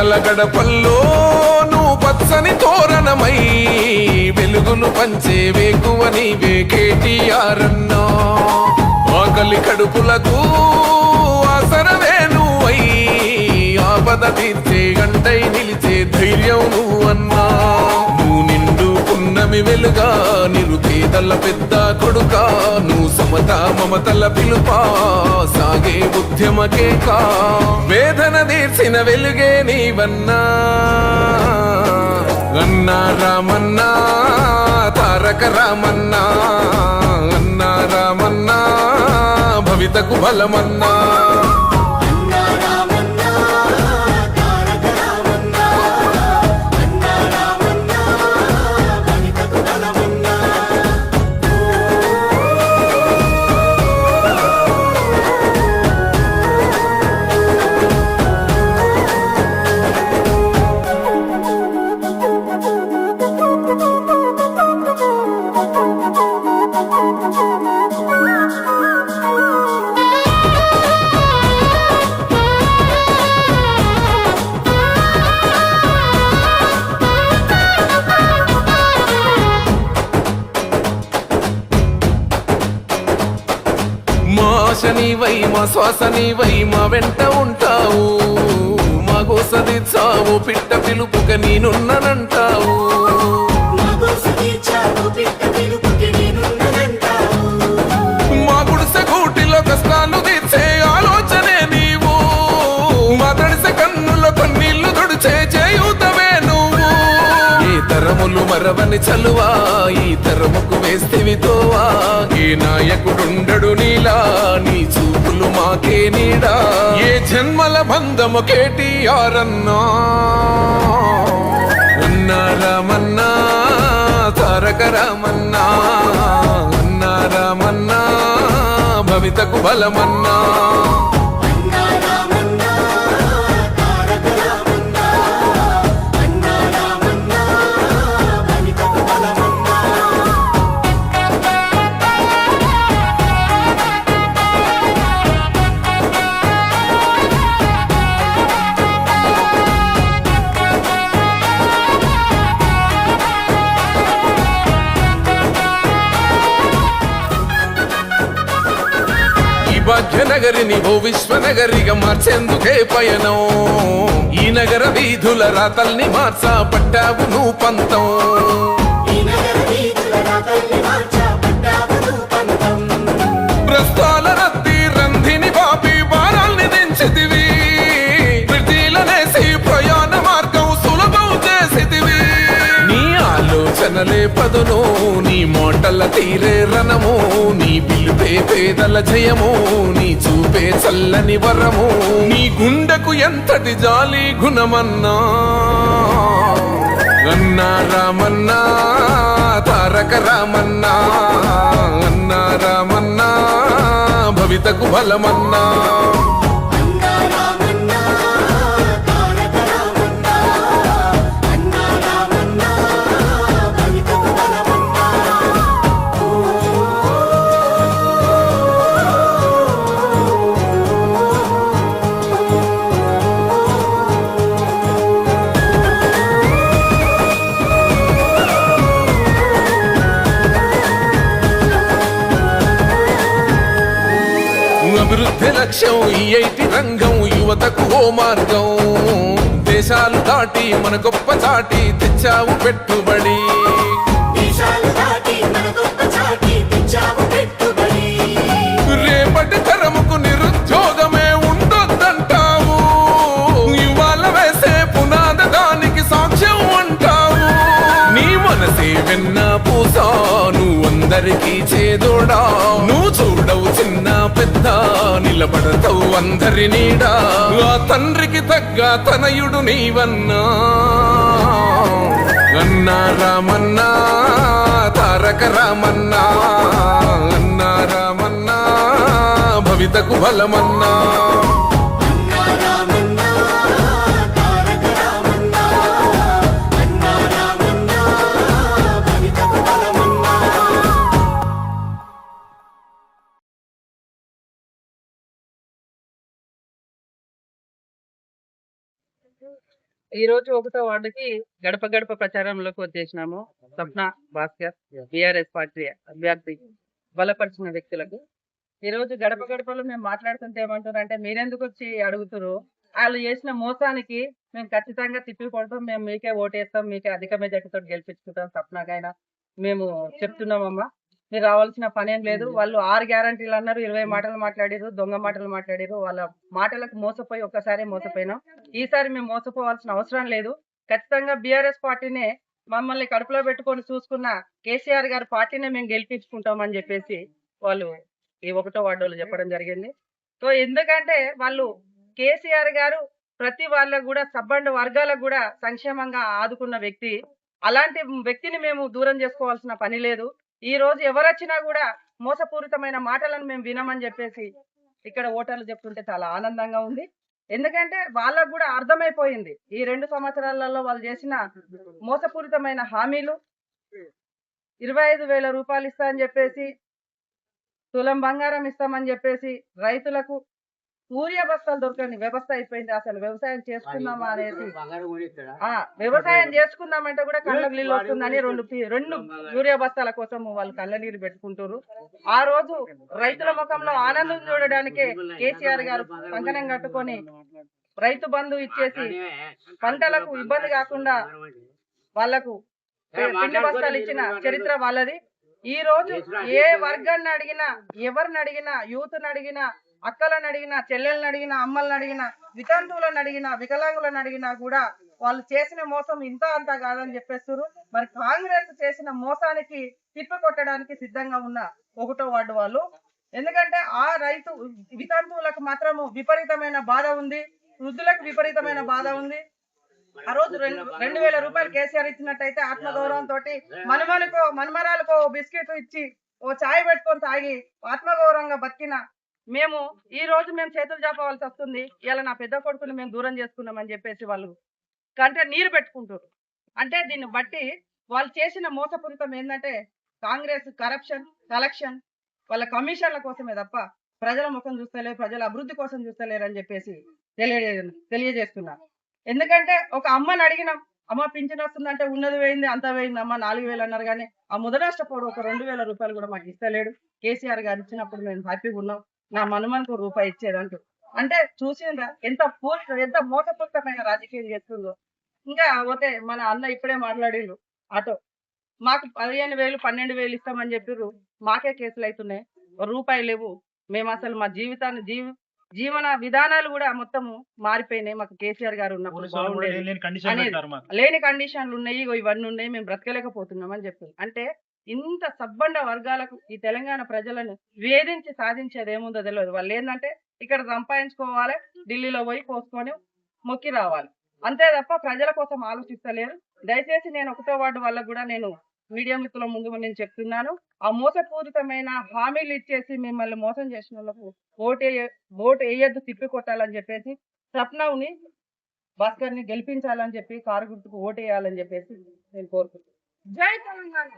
పేదల గడపల్లో నువ్వు పచ్చని తోరణమై వెలుగును పంచే వేకువ నీవే కేటీఆర్ ఆకలి కడుపులకు ఆసరవే నువ్వై ఆపద తీర్చే గంటై నిలిచే ధైర్యం నువ్వన్నా. నువ్వు నిన్ను పున్నమి వెలుగా నిరుపేదల పెద్ద కొడుక నువ్వు సమత మమతల పిలుపా సాగే ఉద్యమకే కా వేదన తీర్చిన వెలుగే నీవన్నా. అన్నా రామన్నా తారక రామన్నా అన్నా రామన్నా భవితకు బలమన్నా. మా శనివై మా శ్వాసనివై మా వెంట ఉంటావు. మా గోసదిచ్చావు పిట్ట పిలుపుక నేనున్నానంటావు. తరములు చలువా ఈ తరముకు వేస్తేవి తోవా. ఏ నాయకుడుండడు నీలా నీ చూపులు మాకే నీడా. ఏ జన్మల బంధము కేటీఆర్ అన్నా అన్నా తారక రామన్నా. ఉన్నారామన్నా భవితకు బలమన్నా. భాగ్యనగరిని ఓ విశ్వనగరిగా మార్చేందుకే పయనం. ఈ నగర వీధుల రాతల్ని మార్చా పట్టావు నువ్వు పంతం. ప్రస్తాల ఆలోచనలే పదును నీ మాటల తీరే రణము నీ పిలుపే పేదల జయము నీ చూపే చల్లని వరము. నీ గుండెకు ఎంతటి జాలి గుణమన్నా? అన్నా రామన్నా తారక రామన్నా అన్నా రామన్నా భవితకు బలమన్నా. లక్ష్యం ఈ ఐటి రంగం యువతకు ఓ మార్గం. దేశాలు దాటి మన గొప్ప చాటి తెచ్చావు పెట్టుబడి. అందరికీ చేదోడా? నువ్వు చూడవు చిన్న పెద్ద నిలబడతావు అందరి నీడా. ఆ తండ్రికి తగ్గ తనయుడు నీవన్నా. అన్నా రామన్నా తారక రామన్నా. అన్నా రామన్నా భవితకు బలమన్నా. ఈ రోజు ఒకటో వార్డుకి గడప గడప ప్రచారంలోకి వచ్చేసినాము. స్వప్న భాస్కర్ బిఆర్ఎస్ పార్టీ అభ్యర్థి బలపరిచిన వ్యక్తులకు. ఈ రోజు గడప గడపలో మేము మాట్లాడుతుంటే ఏమంటారు అంటే మీరెందుకు వచ్చి అడుగుతారు వాళ్ళు చేసిన మోసానికి మేము ఖచ్చితంగా తిప్పి కొడతాం మేము మీకే ఓటేస్తాం. మీకే అధిక మెజార్టీతో గెలిపించుకుంటాం. స్వప్నకైనా మేము చెప్తున్నామమ్మా. మీరు రావాల్సిన పని ఏం లేదు. వాళ్ళు ఆరు గ్యారంటీలు అన్నారు ఇరవై మాటలు మాట్లాడారు దొంగ మాటలు మాట్లాడారు వాళ్ళ మాటలకు మోసపోయి ఒక్కసారి మోసపోయినాం. ఈసారి మేము మోసపోవాల్సిన అవసరం లేదు. ఖచ్చితంగా బీఆర్ఎస్ పార్టీనే మమ్మల్ని కడుపులో పెట్టుకొని చూసుకున్న కేసీఆర్ గారి పార్టీనే మేము గెలిపించుకుంటామని చెప్పేసి వాళ్ళు ఈ ఒకటో వార్డులో చెప్పడం జరిగింది. సో ఎందుకంటే వాళ్ళు కేసీఆర్ గారు ప్రతి వాళ్ళకు కూడా సబ్బండ వర్గాలకు కూడా సంక్షేమంగా ఆదుకున్న వ్యక్తి. అలాంటి వ్యక్తిని మేము దూరం చేసుకోవాల్సిన పని లేదు. ఈ రోజు ఎవరొచ్చినా కూడా మోసపూరితమైన మాటలను మేము వినమని చెప్పేసి ఇక్కడ ఓటర్లు చెప్తుంటే చాలా ఆనందంగా ఉంది. ఎందుకంటే వాళ్ళకు కూడా అర్థమైపోయింది. ఈ రెండు సంవత్సరాలలో వాళ్ళు చేసిన మోసపూరితమైన హామీలు ఇరవై ఐదు వేల రూపాయలు ఇస్తా అని చెప్పేసి తులం బంగారం ఇస్తామని చెప్పేసి రైతులకు ఊరియా బస్తాలు దొరకని వ్యవస్థ అయిపోయింది అసలు. వ్యవసాయం చేసుకుందామా అనేసి. వ్యవసాయం చేసుకుందామంటే కూడా కళ్ళకు నీళ్ళు వస్తుందని రెండు రెండు యూరియా బస్తాల కోసం వాళ్ళు కళ్ళ నీరు పెట్టుకుంటారు ఆ రోజు రైతుల ముఖంలో ఆనందం చూడడానికి కేసీఆర్ గారు కంకణం కట్టుకొని రైతు బంధు ఇచ్చేసి పంటలకు ఇబ్బంది కాకుండా వాళ్ళకు పిండి బస్తాలు ఇచ్చిన చరిత్ర వాళ్ళది. ఈ రోజు ఏ వర్గాన్ని అడిగినా ఎవరిని అడిగినా యూత్ని అడిగినా అక్కలను అడిగిన చెల్లెల్ని అడిగిన అమ్మల్ని అడిగిన వితంతువులను అడిగినా వికలాంగులను అడిగినా కూడా వాళ్ళు చేసిన మోసం ఇంత అంత కాదని చెప్పేస్తారు మరి కాంగ్రెస్ చేసిన మోసానికి తిప్పి కొట్టడానికి సిద్ధంగా ఉన్న ఒకటో వార్డు వాళ్ళు. ఎందుకంటే ఆ రైతు వితంతువులకు మాత్రము విపరీతమైన బాధ ఉంది. వృద్ధులకు విపరీతమైన బాధ ఉంది. ఆ రోజు రెండు రెండు వేల రూపాయలు కేసీఆర్ ఇచ్చినట్టయితే ఆత్మగౌరవం తోటి మనుమలకో మనుమరాలకో బిస్కెట్ ఇచ్చి ఓ చాయ్ పెట్టుకొని తాగి ఆత్మగౌరవంగా బతికిన మేము ఈ రోజు మేము చేతులు చేపవలసి వస్తుంది. ఇలా నా పెద్ద కొడుకుని మేము దూరం చేసుకున్నామని చెప్పేసి వాళ్ళు కంటే నీరు పెట్టుకుంటారు అంటే దీన్ని బట్టి వాళ్ళు చేసిన మోసపూరితం ఏంటంటే కాంగ్రెస్ కరప్షన్ కలెక్షన్ వాళ్ళ కమిషన్ల కోసమే తప్ప ప్రజల ముఖం చూస్తలేరు ప్రజల అభివృద్ధి కోసం చూస్తలేరు అని చెప్పేసి తెలియజే తెలియజేస్తున్నారు ఎందుకంటే ఒక అమ్మని అడిగినాం అమ్మ పింఛన్ వస్తుందంటే ఉన్నది వేయింది అంత వేయింది అమ్మ నాలుగు వేలు అన్నారు కానీ ఆ ముదనష్టపోడు ఒక రెండు వేల రూపాయలు కూడా మాకు ఇస్తలేడు. కేసీఆర్ గారు ఇచ్చినప్పుడు మేము హ్యాపీగా ఉన్నాం. నా మనుమనికి రూపాయి ఇచ్చేదంటూ అంటే. చూసిండ్రా ఎంత పూర్తి ఎంత మోసపూరితమైన రాజకీయం చేస్తుందో. ఇంకా పోతే మన అన్న ఇప్పుడే మాట్లాడిండు ఆటో. మాకు పదిహేను వేలు పన్నెండు వేలు ఇస్తామని చెప్పిర్రు. మాకే కేసులు అవుతున్నాయి రూపాయి లేవు. మేము అసలు మా జీవితాన్ని జీవి జీవన విధానాలు కూడా మొత్తము మారిపోయినాయి. మాకు కేసీఆర్ గారు ఉన్నప్పుడు. లేని కండిషన్లు ఉన్నాయి ఇగో ఇవన్నీ ఉన్నాయి మేము బ్రతకలేకపోతున్నాం అని చెప్పి. అంటే ఇంత సబ్బండ వర్గాలకు ఈ తెలంగాణ ప్రజలను వేధించి సాధించేది ఏముందో తెలియదు వాళ్ళు ఏంటంటే ఇక్కడ సంపాదించుకోవాలి ఢిల్లీలో పోయి పోసుకొని మొక్కి రావాలి. అంతే తప్ప ప్రజల కోసం ఆలోచిస్తలేరు. దయచేసి నేను ఒకటో వార్డు వల్ల కూడా నేను మీడియా మిత్రుల ముందు నేను చెప్తున్నాను. ఆ మోసపూరితమైన హామీలు ఇచ్చేసి మిమ్మల్ని మోసం చేసిన వాళ్ళకు ఓటు ఓటు వేయద్దు తిప్పి కొట్టాలని చెప్పేసి స్వప్నవ్ని భాస్కర్ని గెలిపించాలని చెప్పి కారు గుర్తుకు ఓటు వేయాలని చెప్పేసి నేను కోరుకుంటున్నాను. జై తెలంగాణ.